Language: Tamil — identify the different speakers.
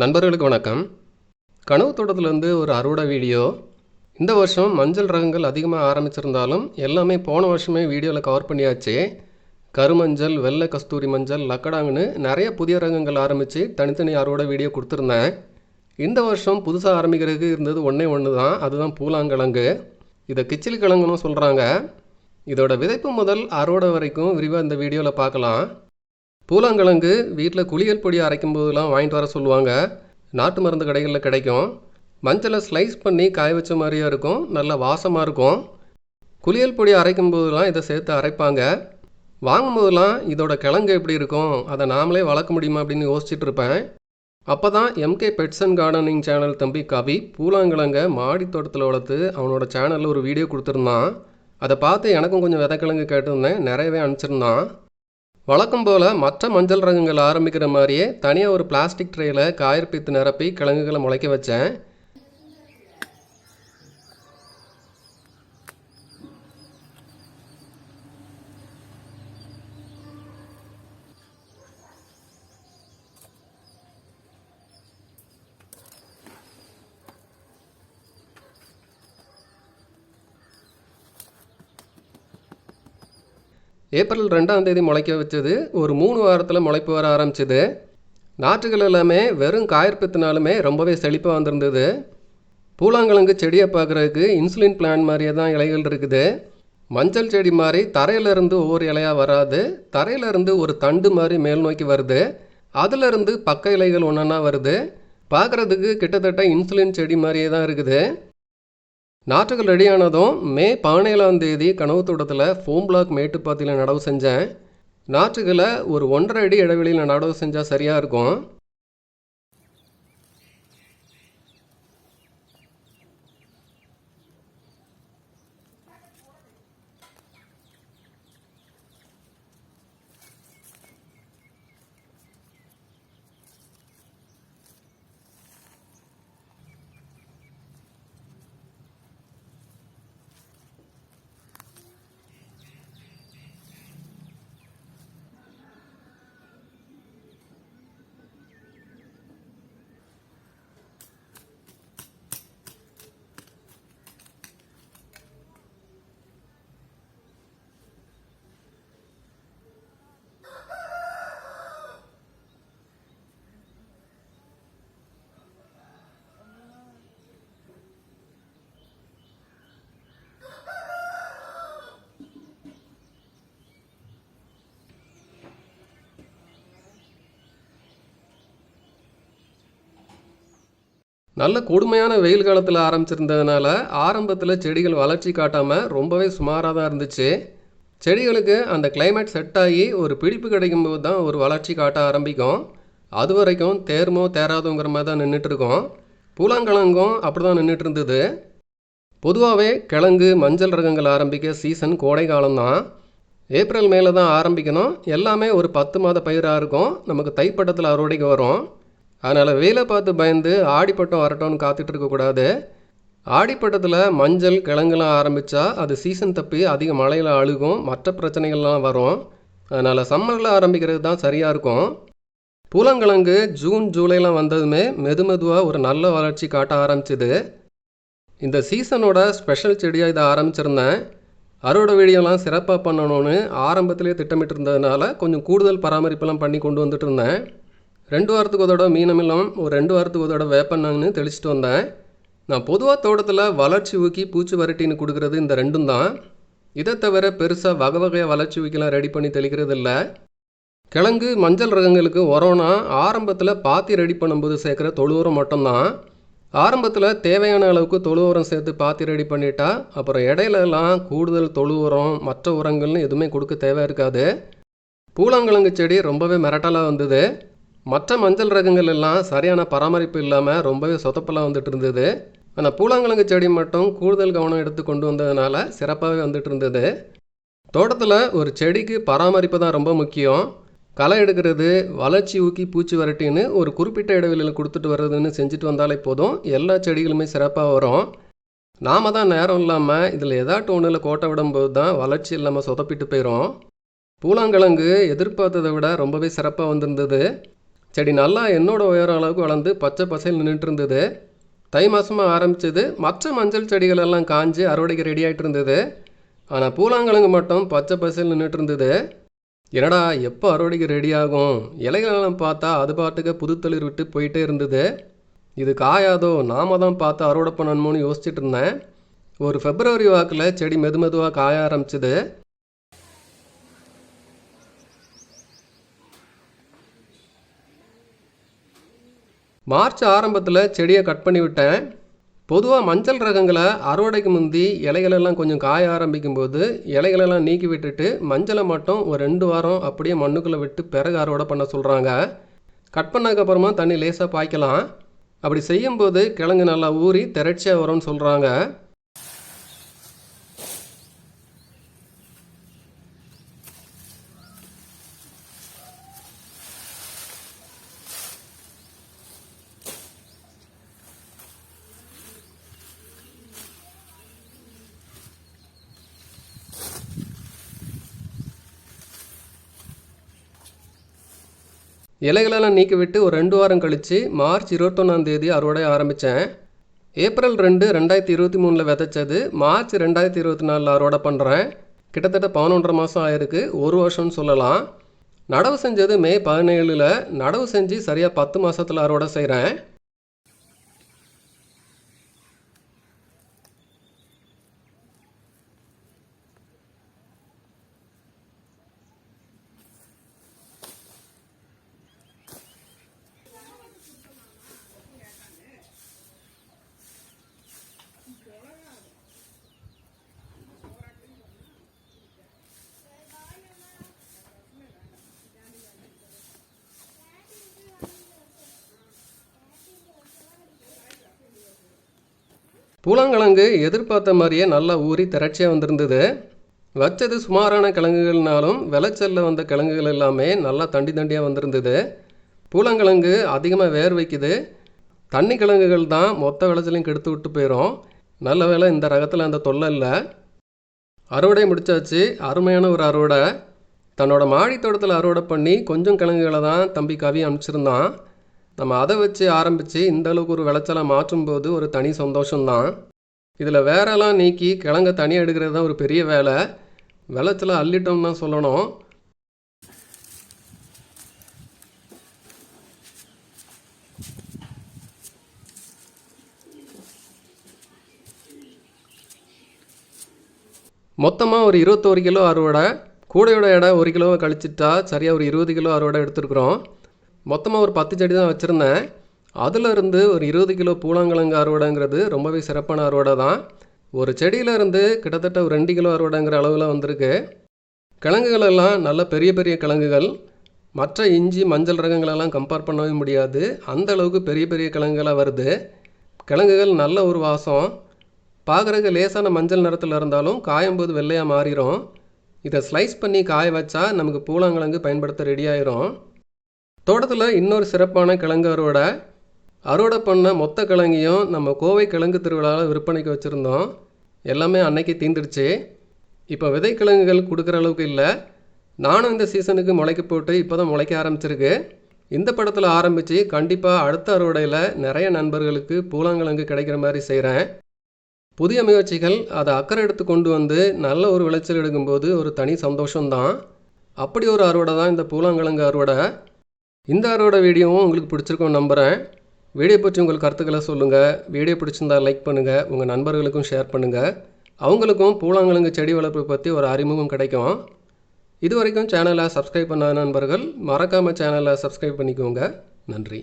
Speaker 1: நண்பர்களுக்கு வணக்கம். கனவு தோட்டத்திலேருந்து ஒரு அறுவடை வீடியோ. இந்த வருஷம் மஞ்சள் ரகங்கள் அதிகமாக ஆரம்பிச்சிருந்தாலும் எல்லாமே போன வருஷமே வீடியோவில் கவர் பண்ணியாச்சு. கருமஞ்சள் வெள்ளை கஸ்தூரி மஞ்சள் லக்கடாங்கன்னு நிறைய புதிய ரகங்கள் ஆரம்பித்து தனித்தனி அறுவடை வீடியோ கொடுத்துருந்தேன். இந்த வருஷம் புதுசாக ஆரம்பிக்கிறதுக்கு இருந்தது ஒன்றே ஒன்று தான் அதுதான் பூலாங்கிழங்கு. இதை கிச்சிலி கிழங்குன்னு சொல்கிறாங்க இதோட விதைப்பு முதல் அறுவடை வரைக்கும் விரிவாக இந்த வீடியோவில் பார்க்கலாம். பூலாங்கிழங்கு வீட்டில் குளியல் பொடி அரைக்கும் போதெல்லாம் வாங்கிட்டு வர சொல்லுவாங்க. நாட்டு மருந்து கடைகளில் கிடைக்கும். மஞ்சளை ஸ்லைஸ் பண்ணி காய வச்ச மாதிரியே இருக்கும். நல்ல வாசமாக இருக்கும். குளியல் பொடி அரைக்கும் போதெல்லாம் இதை சேர்த்து அரைப்பாங்க. வாங்கும் போதெல்லாம் இதோட கிழங்கு எப்படி இருக்கும்? அதை நாமளே வளர்க்க முடியுமா அப்படின்னு யோசிச்சுட்டு இருப்பேன். அப்போ தான் MK pets and gardening channel தம்பி கவி பூலாங்கிழங்க மாடி தோட்டத்தில் வளர்த்து அவனோட சேனலில் ஒரு வீடியோ கொடுத்துருந்தான். அதை பார்த்து எனக்கும் கொஞ்சம் விதைக்கிழங்கு கேட்டிருந்தேன். நிறையவே அனுப்பிச்சிருந்தான். வழக்கம் போல் மற்ற மஞ்சள் ரகங்கள் ஆரம்பிக்கிற மாதிரியே தனியாக ஒரு பிளாஸ்டிக் ட்ரேயில் காயற்பித்து நிரப்பி கிழங்குகளை முளைக்க வச்சேன். ஏப்ரல் ரெண்டாம் தேதி முளைக்க வச்சது ஒரு மூணு வாரத்தில் முளைப்பு வர ஆரம்பிச்சது. நாற்றுகள் எல்லாமே வெறும் காயற்பித்தினாலுமே ரொம்பவே செழிப்பாக வந்திருந்தது. பூலாங்கிழங்கு செடியை பார்க்குறதுக்கு இன்சுலின் பிளான் மாதிரியே தான் இலைகள் இருக்குது. மஞ்சள் செடி மாதிரி தரையிலிருந்து ஒவ்வொரு இலையாக வராது. தரையிலிருந்து ஒரு தண்டு மாதிரி மேல் நோக்கி வருது. அதிலிருந்து பக்க இலைகள் ஒன்றா வருது. பார்க்குறதுக்கு கிட்டத்தட்ட இன்சுலின் செடி மாதிரியே தான் இருக்குது. நாற்றுகள் ரெடியானதும் மே பதினேழாம் தேதி கனவு தோட்டத்தில் ஃபோம் பிளாக் மேட்டுப்பாத்தியில் நடவு செஞ்சேன். நாற்றுகளை ஒரு ஒன்றரை அடி இடைவெளியில் நடவு செஞ்சால் சரியாக இருக்கும். நல்ல கொடுமையான வெயில் காலத்தில் ஆரம்பிச்சிருந்ததுனால ஆரம்பத்தில் செடிகள் வளர்ச்சி காட்டாமல் ரொம்பவே சுமாராக தான் இருந்துச்சு. செடிகளுக்கு அந்த கிளைமேட் செட் ஆகி ஒரு பிடிப்பு கிடைக்கும் போது தான் ஒரு வளர்ச்சி காட்ட ஆரம்பிக்கும். அது வரைக்கும் தேர்மோ தேராதோங்கிற மாதிரி தான் நின்றுட்டுருக்கோம் பூலாங்கிழங்கும் அப்படி தான் நின்றுட்டு இருந்தது. பொதுவாகவே கிழங்கு மஞ்சள் ரகங்கள் ஆரம்பிக்க சீசன் கோடை காலம்தான் ஏப்ரல் மேலே தான் ஆரம்பிக்கணும். எல்லாமே ஒரு பத்து மாத பயிராக இருக்கும். நமக்கு தைப்பட்டத்தில் அறுவடைக்கு வரும். அதனால் வெயிலை பார்த்து பயந்து ஆடிப்பட்டம் வரட்டும்னு காத்துட்டு இருக்கக்கூடாது ஆடிப்பட்டத்தில் மஞ்சள் கிழங்குலாம் ஆரம்பித்தா அது சீசன் தப்பி அதிக மழையில் அழுகும். மற்ற பிரச்சனைகள்லாம் வரும். அதனால் சம்மரில் ஆரம்பிக்கிறது தான் சரியாக இருக்கும். பூலங்கிழங்கு ஜூன் ஜூலைலாம் வந்ததுமே மெது மெதுவாக ஒரு நல்ல வளர்ச்சி காட்ட ஆரம்பிச்சுது. இந்த சீசனோட ஸ்பெஷல் செடியாக இதை ஆரம்பிச்சிருந்தேன். அறுவடை வீடியோலாம் சிறப்பாக பண்ணணும்னு ஆரம்பத்திலே திட்டமிட்டிருந்ததுனால கொஞ்சம் கூடுதல் பராமரிப்பெல்லாம் பண்ணி கொண்டு வந்துட்டு இருந்தேன். ரெண்டு வாரத்துக்கு ஒரு தடவை மீனமில்லம் ஒரு ரெண்டு வாரத்துக்கு ஒரு தடவை வேப்பண்ணாங்கன்னு தெளிச்சிட்டு வந்தேன். நான் பொதுவாக தோட்டத்தில் வளர்ச்சி ஊக்கி பூச்சி வரட்டின்னு கொடுக்குறது இந்த ரெண்டும் தான். இதை தவிர பெருசாக வகை வகையாக வளர்ச்சி ஊக்கிலாம் ரெடி பண்ணி தெளிக்கிறது இல்லை. கிழங்கு மஞ்சள் ரகங்களுக்கு உரம்னா ஆரம்பத்தில் பாத்தி ரெடி பண்ணும்போது சேர்க்குற தொழு உரம் மட்டும்தான். ஆரம்பத்தில் தேவையான அளவுக்கு தொழு உரம் சேர்த்து பாத்தி ரெடி பண்ணிட்டா அப்புறம் இடையிலலாம் கூடுதல் தொழு உரம் மற்ற உரங்கள்னு எதுவுமே கொடுக்க தேவை இருக்காது. பூலாங்கிழங்கு செடி ரொம்பவே மிரட்டலாக வந்தது. மற்ற மஞ்சள் ரகங்கள் எல்லாம் சரியான பராமரிப்பு இல்லாமல் ரொம்பவே சொதப்பெல்லாம் வந்துட்டு இருந்தது. ஆனால் பூலாங்கிழங்கு செடி மட்டும் கூடுதல் கவனம் எடுத்து கொண்டு வந்ததுனால சிறப்பாகவே வந்துட்டு இருந்தது. தோட்டத்தில் ஒரு செடிக்கு பராமரிப்பு தான் ரொம்ப முக்கியம். களை எடுக்கிறது வளர்ச்சி ஊக்கி பூச்சி வரட்டின்னு ஒரு குறிப்பிட்ட இடைவெளியில் கொடுத்துட்டு வர்றதுன்னு செஞ்சுட்டு வந்தாலே போதும். எல்லா செடிகளுமே சிறப்பாக வரும். நாம தான் நேரம் இல்லாமல் இதில் ஏதாட்டும் ஒன்றில் கோட்டை விடும்போது தான் வளர்ச்சி இல்லாமல் சொதப்பிட்டு போயிடும் பூலாங்கிழங்கு எதிர்பார்த்ததை விட ரொம்பவே சிறப்பாக வந்திருந்தது. செடி நல்லா என்னோடய உயரம் அளவுக்கு வளர்ந்து பச்சை பசையில் நின்றுட்டு இருந்தது தை மாதமாக ஆரம்பிச்சது. மற்ற மஞ்சள் செடிகள் எல்லாம் காஞ்சு அறுவடைக்கு ரெடி ஆகிட்டு இருந்தது ஆனால் பூலாங்கிழங்கு மட்டும் பச்சை பசையில் நின்றுட்டு இருந்தது என்னடா எப்போ அறுவடைக்கு ரெடி ஆகும்? இலைகளெல்லாம் பார்த்தா அது பாட்டுக்கு புதுத்தளிர் விட்டு போயிட்டே இருந்தது. இது காயாதோ நாம தான் பார்த்து அறுவடை பண்ணணுமோன்னு யோசிச்சுட்டு இருந்தேன். ஒரு ஃபெப்ரவரி வாக்கில் செடி மெது மெதுவாக காய ஆரம்பிச்சிது. மார்ச் ஆரம்பத்தில் செடியை கட் பண்ணி விட்டேன். பொதுவாக மஞ்சள் ரகங்களை அறுவடைக்கு முந்தி இலைகளெல்லாம் கொஞ்சம் காய ஆரம்பிக்கும் போது இலைகளெல்லாம் நீக்கி விட்டுட்டு மஞ்சளை மட்டும் ஒரு ரெண்டு வாரம் அப்படியே மண்ணுக்குள்ளே விட்டு பிறகு அறுவடை பண்ண சொல்கிறாங்க கட் பண்ணதுக்கப்புறமா தண்ணி லேசாக பாய்க்கலாம். அப்படி செய்யும்போது கிழங்கு நல்லா ஊறி திரட்சியாக வரும்னு சொல்கிறாங்க இலைகளெல்லாம் நீக்கிவிட்டு ஒரு ரெண்டு வாரம் கழித்து மார்ச் இருபத்தொன்னாம் தேதி அறுவடை ஆரம்பித்தேன் ஏப்ரல் ரெண்டு ரெண்டாயிரத்தி இருபத்தி மூணில் விதைச்சது மார்ச் ரெண்டாயிரத்தி இருபத்தி நாலில் அறுவடை பண்ணுறேன் கிட்டத்தட்ட பதினொன்றரை மாதம் ஆயிருக்கு. ஒரு வருஷம்னு சொல்லலாம். நடவு செஞ்சது மே பதினேழில். நடவு செஞ்சு சரியாக பத்து மாதத்தில் அறுவடை செய்கிறேன் பூலாங்கிழங்கு எதிர்பார்த்த மாதிரியே நல்லா ஊறி திரட்சியாக வந்திருந்தது. வச்சது சுமாரான கிழங்குகள்னாலும் விளைச்சல்ல வந்த கிழங்குகள் எல்லாமே நல்லா தண்டி தண்டியாக வந்திருந்தது. பூலாங்கிழங்கு அதிகமாக வேர் வைக்குது. தண்ணி கிழங்குகள் தான் மொத்த விளைச்சலையும் கெடுத்து விட்டு போயிடும் நல்ல வேலை இந்த ரகத்தில் அந்த தொல்லை இல்லை. அறுவடை முடித்தாச்சு அருமையான ஒரு அறுவடை. தன்னோட மாடி தோட்டத்தில் அறுவடை பண்ணி கொஞ்சம் கிழங்குகளை தான் தம்பி கவி அனுப்பிச்சிருந்தான். நம்ம அதை வச்சு ஆரம்பித்து இந்த அளவுக்கு ஒரு விளைச்சலை மாற்றும்போது ஒரு தனி சந்தோஷம்தான். இதில் வேறெல்லாம் நீக்கி கிழங்க தனியாக எடுக்கிறது தான் ஒரு பெரிய வேலை. விளைச்சலை அள்ளிட்டோம்னு தான் சொல்லணும். மொத்தமாக ஒரு இருபத்தோரு கிலோ அறுவடை. கூடையோட எடை ஒரு கிலோவை கழிச்சிட்டா சரியாக ஒரு இருபது கிலோ அறுவடை எடுத்துருக்குறோம். மொத்தமாக ஒரு பத்து செடி தான் வச்சுருந்தேன். அதிலிருந்து ஒரு இருபது கிலோ பூலாங்கிழங்கு அறுவடைங்கிறது ரொம்பவே சிறப்பான அறுவடை தான். ஒரு செடியிலேருந்து கிட்டத்தட்ட ஒரு ரெண்டு கிலோ அறுவடைங்கிற அளவில் வந்திருக்கு. கிழங்குகள் எல்லாம் நல்ல பெரிய பெரிய கிழங்குகள். மற்ற இஞ்சி மஞ்சள் ரகங்களெல்லாம் கம்பேர் பண்ணவே முடியாது. அந்த அளவுக்கு பெரிய பெரிய கிழங்குகளாக வருது. கிழங்குகள் நல்ல ஒரு வாசம். பார்க்குறதுக்கு லேசான மஞ்சள் நிறத்தில் இருந்தாலும் காயும்போது வெள்ளையாக மாறிடும் இதை ஸ்லைஸ் பண்ணி காய வச்சா நமக்கு பூலாங்கிழங்கு பயன்படுத்த ரெடி ஆயிரும். தோட்டத்தில் இன்னொரு சிறப்பான கிழங்கு அறுவடை. அறுவடை பண்ண மொத்த கிழங்கையும் நம்ம கோவை கிழங்கு திருவிழாவில் விற்பனைக்கு வச்சுருந்தோம். எல்லாமே அன்னைக்கு தீந்துடுச்சு. இப்போ விதை கிழங்குகள் கொடுக்குற அளவுக்கு இல்லை. நானும் இந்த சீசனுக்கு முளைக்க போட்டு இப்போ தான் முளைக்க ஆரம்பிச்சிருக்கு. இந்த படத்தில் ஆரம்பித்து கண்டிப்பாக அடுத்த அறுவடையில் நிறைய நண்பர்களுக்கு பூலாங்கிழங்கு கிடைக்கிற மாதிரி செய்கிறேன் புதிய முயற்சிகள் அதை அக்கறை எடுத்து கொண்டு வந்து நல்ல ஒரு விளைச்சல் எடுக்கும்போது ஒரு தனி சந்தோஷம்தான். அப்படி ஒரு அறுவடை தான் இந்த பூலாங்கிழங்கு அறுவடை. இந்த ஆரோட வீடியோவும் உங்களுக்கு பிடிச்சிருக்கும் நம்புகிறேன் வீடியோ பற்றி உங்கள் கருத்துக்களை சொல்லுங்கள் வீடியோ பிடிச்சிருந்தா லைக் பண்ணுங்கள் உங்கள் நண்பர்களுக்கும் ஷேர் பண்ணுங்கள் அவங்களுக்கும் பூலாங்கிழங்கு செடி வளர்ப்பு பற்றி ஒரு அறிமுகம் கிடைக்கும். இது வரைக்கும் சேனலை சப்ஸ்கிரைப் பண்ணாத நண்பர்கள் மறக்காமல் சேனலை சப்ஸ்கிரைப் பண்ணிக்கோங்க. நன்றி.